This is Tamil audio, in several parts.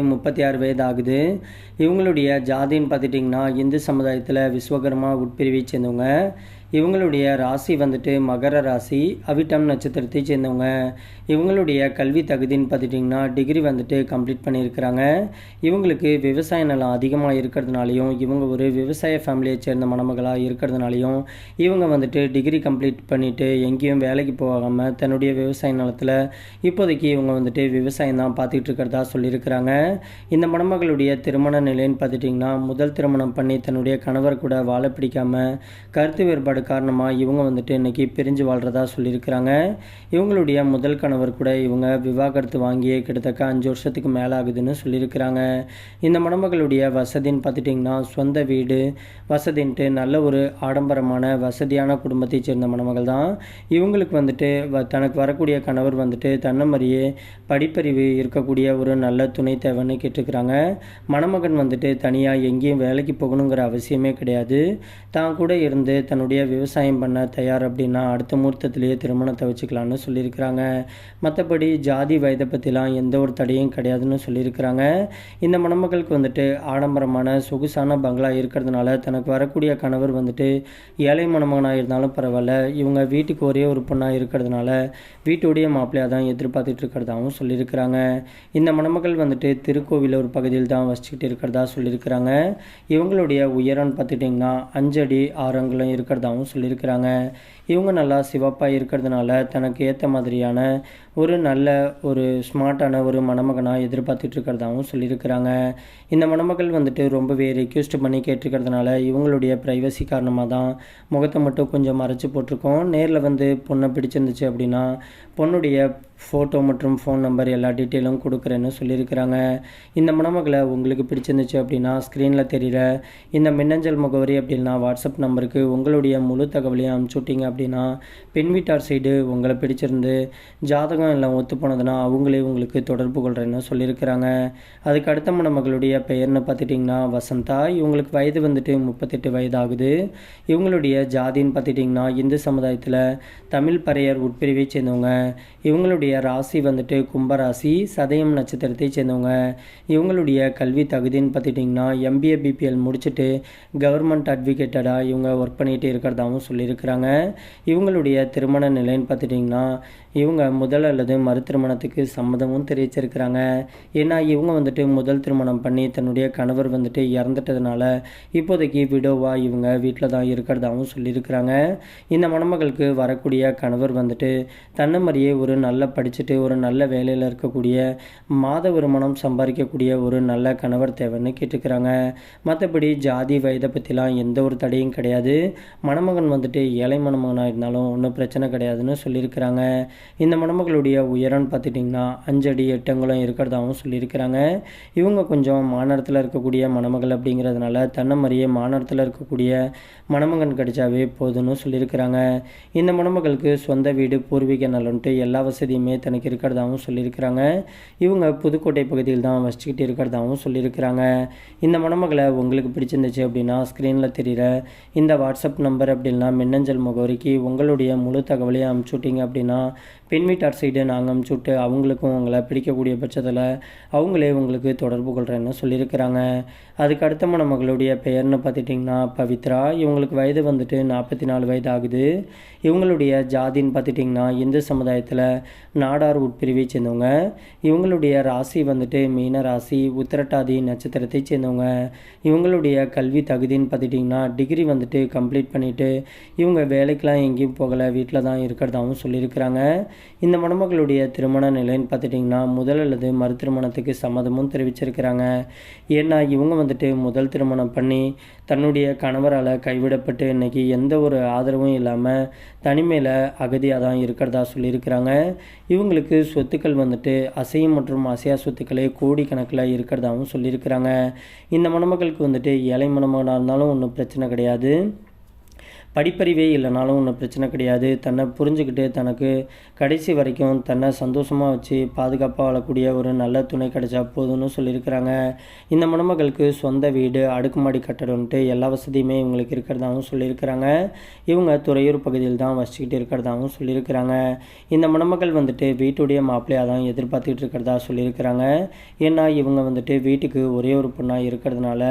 முப்பத்தி ஆறு வயது ஆகுது இவங்களுடைய ஜாதின்னு பார்த்துட்டிங்கன்னா இந்து சமுதாயத்தில் விஸ்வகர்மா உட்பிரிவை சேர்ந்தவங்க. இவங்களுடைய ராசி வந்துட்டு மகர ராசி அவிட்டம் நட்சத்திரத்தை சேர்ந்தவங்க. இவங்களுடைய கல்வி தகுதின்னு பார்த்துட்டிங்கன்னா டிகிரி வந்துட்டு கம்ப்ளீட் பண்ணியிருக்கிறாங்க. இவங்களுக்கு விவசாய நிலம் அதிகமாக இருக்கிறதுனாலையும் இவங்க ஒரு விவசாய ஃபேமிலியை சேர்ந்த மணமகளாக இருக்கிறதுனாலையும் இவங்க வந்துட்டு டிகிரி கம்ப்ளீட் பண்ணிவிட்டு எங்கேயும் வேலைக்கு போகாமல் தன்னுடைய விவசாய நிலத்தில் இப்போதைக்கு இவங்க வந்துட்டு விவசாயம் தான் பார்த்துக்கிட்டு இருக்கிறதா சொல்லியிருக்கிறாங்க. இந்த மணமகளுடைய திருமண நிலைன்னு பார்த்துட்டிங்கன்னா முதல் திருமணம் பண்ணி தன்னுடைய கணவர் கூட வாழ பிடிக்காம கருத்து வேறுபாடு காரணமாக இவங்க வந்துட்டு இன்னைக்கு பிரிஞ்சு வாழ்கிறதா சொல்லியிருக்கிறாங்க. இவங்களுடைய முதல் கணவர் கூட இவங்க விவாகரத்து வாங்கியே கிட்டத்தட்ட அஞ்சு வருஷத்துக்கு மேலே ஆகுதுன்னு சொல்லியிருக்கிறாங்க. இந்த மணமகளுடைய வசதின்னு பார்த்துட்டிங்கன்னா சொந்த வீடு வசதின்ட்டு நல்ல ஒரு ஆடம்பரமான வசதியான குடும்பத்தை சேர்ந்த மணமகள் தான். இவங்களுக்கு வந்துட்டு வ- தனக்கு வரக்கூடிய கணவர் வந்துட்டு தன்னை மாதிரியே படிப்பறிவு இருக்கக்கூடிய ஒரு நல்ல துணை தேவைன்னு கேட்டுக்கிறாங்க மணமகன் வந்துட்டு தனியாக எங்கேயும் வேலைக்கு போகணுங்கிற அவசியமே கிடையாது. தான் கூட இருந்து தன்னுடைய விவசாயம் பண்ண தயார் அப்படின்னா அடுத்த முகூர்த்தத்திலேயே திருமணத்தை வச்சுக்கலான்னு சொல்லியிருக்கிறாங்க. மற்றபடி ஜாதி வயதை பற்றிலாம் எந்த ஒரு தடையும் கிடையாதுன்னு சொல்லியிருக்கிறாங்க. இந்த மணமகளுக்கு வந்துட்டு ஆடம்பரமான சொகுசான பங்களா இருக்கிறதுனால தனக்கு வரக்கூடிய கணவர் வந்துட்டு ஏழை மணமகனாக இருந்தாலும் பரவாயில்ல. இவங்க வீட்டுக்கு ஒரே ஒரு பொண்ணாக இருக்கிறதுனால வீட்டுடைய மாப்பிள்ளையாக தான் எதிர்பார்த்துட்டு இருக்கிறதாகவும் சொல்லியிருக்கிறாங்க. இந்த மணமகள் வந்துட்டு திருக்கோவில் ஒரு பகுதியில் தான் வசிச்சுக்கிட்டு இருக்கிறதா சொல்லியிருக்கிறாங்க. இவங்களுடைய உயரம்னு பார்த்துட்டிங்கன்னா அஞ்சடி ஆறு அங்குலம் இருக்கிறதாவும் சொல்லியிருக்கிறாங்க. இவங்க நல்லா சிவப்பாக இருக்கிறதுனால தனக்கு ஏற்ற மாதிரியான ஒரு நல்ல ஒரு ஸ்மார்ட்டான ஒரு மணமகனாக எதிர்பார்த்துட்டு இருக்கிறதாகவும் சொல்லியிருக்கிறாங்க. இந்த மணமகள் வந்துட்டு ரொம்பவே ரெக்யூஸ்ட் பண்ணி கேட்டிருக்கிறதுனால இவங்களுடைய ப்ரைவசி காரணமாக தான் முகத்தை மட்டும் கொஞ்சம் மறைச்சி போட்டிருக்கோம். நேரில் வந்து பொண்ணை பிடிச்சிருந்துச்சு அப்படின்னா பொண்ணுடைய ஃபோட்டோ மற்றும் ஃபோன் நம்பர் எல்லா டீட்டெயிலும் கொடுக்குறேன்னு சொல்லியிருக்கிறாங்க. இந்த மணமகளை உங்களுக்கு பிடிச்சிருந்துச்சு அப்படின்னா ஸ்க்ரீனில் தெரிகிற இந்த மின்னஞ்சல் முகவரி அப்படின்னா வாட்ஸ்அப் நம்பருக்கு உங்களுடைய முழு தகவலையும் அனுப்பிச்சு விட்டீங்க அப்படின்னா பெண் வீட்டார் சைடு உங்களை பிடிச்சிருந்து ஜாதகம் எல்லாம் ஒத்து போனதுன்னா அவங்களே உங்களுக்கு தொடர்பு கொள்கிறேன்னு சொல்லியிருக்கிறாங்க. அதுக்கு அடுத்த மணமகளுடைய பெயர்னு பார்த்துட்டிங்கன்னா வசந்தா. இவங்களுக்கு வயது வந்துட்டு முப்பத்தெட்டு வயது ஆகுது இவங்களுடைய ஜாதின்னு பார்த்துட்டிங்கன்னா இந்து சமுதாயத்தில் தமிழ் பறையர் உட்பிரிவை சேர்ந்தவங்க. இவங்களுடைய ராசி வந்துட்டு கும்பராசி சதயம் நட்சத்திரத்தை சேர்ந்தவங்க. இவங்களுடைய கல்வி தகுதின்னு பார்த்துட்டிங்கன்னா எம்பிஏ பிபிஎல் முடிச்சுட்டு கவர்மெண்ட் அட்வொகேட்டடாக இவங்க ஒர்க் பண்ணிகிட்டு இருக்கிறதாகவும் சொல்லியிருக்கிறாங்க. இவங்களுடைய திருமண நிலைன்னு பார்த்துட்டிங்கன்னா இவங்க முதல் அல்லது மறு திருமணத்துக்கு சம்மதமும் தெரிவிச்சிருக்கிறாங்க. ஏன்னா இவங்க வந்துட்டு முதல் திருமணம் பண்ணி தன்னுடைய கணவர் வந்துட்டு இறந்துட்டதுனால இப்போதைக்கு விடோவாக இவங்க வீட்டில் தான் இருக்கிறதாகவும் சொல்லியிருக்கிறாங்க. இந்த மணமகளுக்கு வரக்கூடிய கணவர் வந்துட்டு தன்னை மாதிரியே ஒரு நல்ல படிச்சுட்டு ஒரு நல்ல வேலையில் இருக்கக்கூடிய மாத வருமானம் சம்பாதிக்கக்கூடிய ஒரு நல்ல கணவர் தேவைன்னு கேட்டுக்கிறாங்க. மற்றபடி ஜாதி வயதை பற்றிலாம் எந்த ஒரு தடையும் கிடையாது. மணமகன் வந்துட்டு ஏழை மணமகனாக இருந்தாலும் ஒன்றும் பிரச்சனை கிடையாதுன்னு சொல்லியிருக்கிறாங்க. இந்த மணமகளுடைய உயரம்னு பார்த்துட்டிங்கன்னா அஞ்சடி எட்டங்களும் இருக்கிறதாகவும் சொல்லியிருக்கிறாங்க. இவங்க கொஞ்சம் மாநகரத்தில் இருக்கக்கூடிய மணமகள் அப்படிங்கிறதுனால தன்னை மாதிரியே மாநகரத்தில் இருக்கக்கூடிய மணமகன் கிடைச்சாவே போதும்னு சொல்லியிருக்கிறாங்க. இந்த மணமகளுக்கு சொந்த வீடு பூர்வீக நலன்ட்டு எல்லா வசதியும் தனக்கு இருக்கிறதாகவும் சொல்லியிருக்கிறாங்க. இவங்க புதுக்கோட்டை பகுதியில் தான் வசிச்சுக்கிட்டு இருக்கிறதாகவும் சொல்லியிருக்கிறாங்க. இந்த மணமகளை உங்களுக்கு பிடிச்சிருந்துச்சு அப்படின்னா ஸ்க்ரீனில் தெரிகிற இந்த வாட்ஸ்அப் நம்பர் அப்படின்னா மின்னஞ்சல் முகவரிக்கு உங்களுடைய முழு தகவலையும் அனுப்பிச்சு விட்டீங்க அப்படின்னா பெண் வீட்டார் சைடு நாங்கள் அனுப்பிச்சு விட்டு அவங்களுக்கும் உங்களை பிடிக்கக்கூடிய பட்சத்தில் அவங்களே உங்களுக்கு தொடர்பு கொள்கிறேன்னு சொல்லியிருக்கிறாங்க. அதுக்கு அடுத்த மணமகளுடைய பெயர்னு பார்த்துட்டிங்கன்னா பவித்ரா. இவங்களுக்கு வயது வந்துட்டு நாற்பத்தி நாலு வயது ஆகுது. இவங்களுடைய ஜாதின்னு பார்த்துட்டிங்கன்னா இந்து சமுதாயத்தில் நாடார் உட்பிரிவை சேர்ந்தவங்க. இவங்களுடைய ராசி வந்துட்டு மீன ராசி உத்திரட்டாதி நட்சத்திரத்தை சேர்ந்தவங்க. இவங்களுடைய கல்வி தகுதின்னு பார்த்துட்டிங்கன்னா டிகிரி வந்துட்டு கம்ப்ளீட் பண்ணிவிட்டு இவங்க வேலைக்கெலாம் எங்கேயும் போகலை. வீட்டில் தான் இருக்கிறதாகவும் சொல்லியிருக்கிறாங்க. இந்த மணமகளுடைய திருமண நிலைன்னு பார்த்துட்டிங்கன்னா முதல் அல்லது மறு திருமணத்துக்கு சம்மதமும் தெரிவிச்சிருக்கிறாங்க. ஏன்னா இவங்க வந்துட்டு முதல் திருமணம் பண்ணி தன்னுடைய கணவரால் கைவிடப்பட்டு இன்னைக்கு எந்த ஒரு ஆதரவும் இல்லாமல் தனிமையில் அகதியாக தான் இருக்கிறதா சொல்லியிருக்கிறாங்க. இவங்களுக்கு சொத்துக்கள் வந்துட்டு அசையும் மற்றும் அசையா சொத்துக்களே கோடிக்கணக்கில் இருக்கிறதாகவும் சொல்லியிருக்கிறாங்க. இந்த மணமகளுக்கு வந்துட்டு ஏழை மணமகனாக இருந்தாலும் ஒன்றும் பிரச்சனை கிடையாது. படிப்பறிவே இல்லைனாலும் ஒன்றும் பிரச்சனை கிடையாது. தன்னை புரிஞ்சுக்கிட்டு தனக்கு கடைசி வரைக்கும் தன்னை சந்தோஷமாக வச்சு பாதுகாப்பாக வாழக்கூடிய ஒரு நல்ல துணை கிடைச்சா போதும்னு சொல்லியிருக்கிறாங்க. இந்த மணமகளுக்கு சொந்த வீடு அடுக்குமாடி கட்டடம்ன்ட்டு எல்லா வசதியுமே இவங்களுக்கு இருக்கிறதாகவும் சொல்லியிருக்கிறாங்க. இவங்க துறையூர் பகுதியில் தான் வசிச்சுக்கிட்டு இருக்கிறதாகவும் சொல்லியிருக்கிறாங்க. இந்த மணமகள் வந்துட்டு வீட்டுடைய மாப்பிள்ளையாக தான் எதிர்பார்த்துக்கிட்டு இருக்கிறதா சொல்லியிருக்கிறாங்க. ஏன்னா இவங்க வந்துட்டு வீட்டுக்கு ஒரே ஒரு பொண்ணாக இருக்கிறதுனால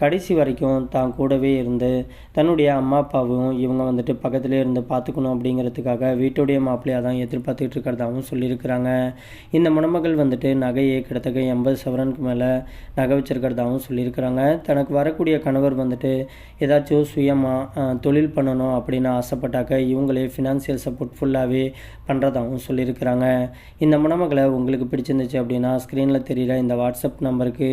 கடைசி வரைக்கும் தான் கூடவே இருந்து தன்னுடைய அம்மா அப்பாவும் இவங்க வந்துட்டு பக்கத்துலேயே இருந்து பார்த்துக்கணும் அப்படிங்கிறதுக்காக வீட்டுடைய மாப்பிள்ளையாக தான் எதிர்பார்த்துக்கிட்டு இருக்கிறதாகவும் சொல்லியிருக்கிறாங்க. இந்த மணமகள் வந்துட்டு நகையை கிட்டத்தக்க எண்பது சவரனுக்கு மேலே நகை வச்சிருக்கிறதாகவும் சொல்லியிருக்கிறாங்க. தனக்கு வரக்கூடிய கணவர் வந்துட்டு ஏதாச்சும் சுயமாக தொழில் பண்ணணும் அப்படின்னு ஆசைப்பட்டாக்க இவங்களே ஃபினான்சியல் சப்போர்ட் ஃபுல்லாகவே பண்ணுறதாகவும் சொல்லியிருக்கிறாங்க. இந்த மணமகளை உங்களுக்கு பிடிச்சிருந்துச்சு அப்படின்னா ஸ்க்ரீனில் தெரியிற இந்த வாட்ஸ்அப் நம்பருக்கு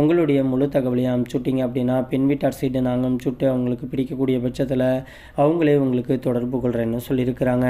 உங்களுடைய முழு தகவலையும் அனுப்பிச்சுட்டிங்க அப்படின்னா பெண் வீட்டார் சைடு நாங்கள் அனுப்பிச்சுட்டு அவங்களுக்கு பிடிக்கக்கூடிய பட்சத்தில் அவங்களே உங்களுக்கு தொடர்பு கொள்கிறேன்னு சொல்லியிருக்கிறாங்க.